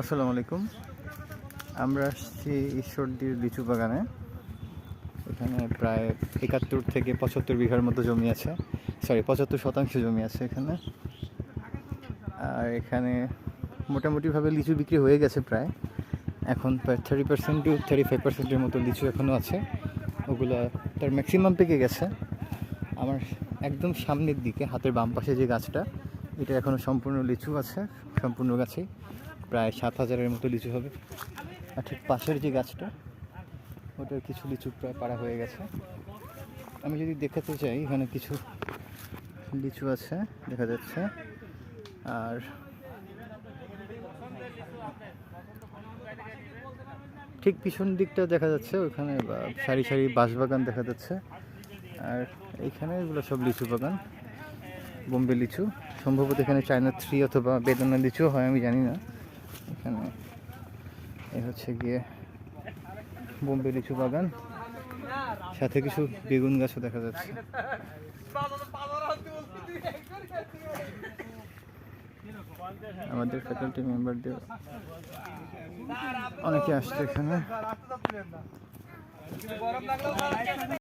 আসসালামু আলাইকুম। আমরা আসছি ঈশ্বরদীর লিচু বাগানে। এখানে প্রায় একাত্তর থেকে পঁচাত্তর বিঘার মতো জমি আছে। সরি পঁচাত্তর শতাংশ জমি আছে এখানে। আর এখানে মোটামুটিভাবে লিচু বিক্রি হয়ে গেছে প্রায়। এখন প্রায় thirty percent to thirty five পার্সেন্টের মতো লিচু এখনও আছে। ওগুলো তার ম্যাক্সিমাম পেকে গেছে। আমার একদম সামনের দিকে, হাতের বাম পাশে যে গাছটা, এটা এখনও সম্পূর্ণ লিচু আছে, সম্পূর্ণ গাছেই। প্রায় সাত হাজারের মতো লিচু হবে। আর ঠিক পাশের যে গাছটা, ওটার কিছু লিচু প্রায় পাড়া হয়ে গেছে। আমি যদি দেখাতে চাই, এখানে কিছু লিচু আছে, দেখা যাচ্ছে। আর ঠিক পিছন দিকটা দেখা যাচ্ছে ওখানে সারি সারি বাঁশবাগান দেখা যাচ্ছে। আর এইখানে এগুলো সব লিচু বাগান, বোম্বে লিচু। সম্ভবত এখানে চায়না থ্রি অথবা বেদনা লিচু হয়, আমি জানি না। এখানে। এ হচ্ছে গিয়ে বোম্বে লিচু বাগান। সাথে কিছু বেগুন গাছও দেখা যাচ্ছে। আমাদের ফ্যাকাল্টি মেম্বারদের অনেকে আসছে এখানে।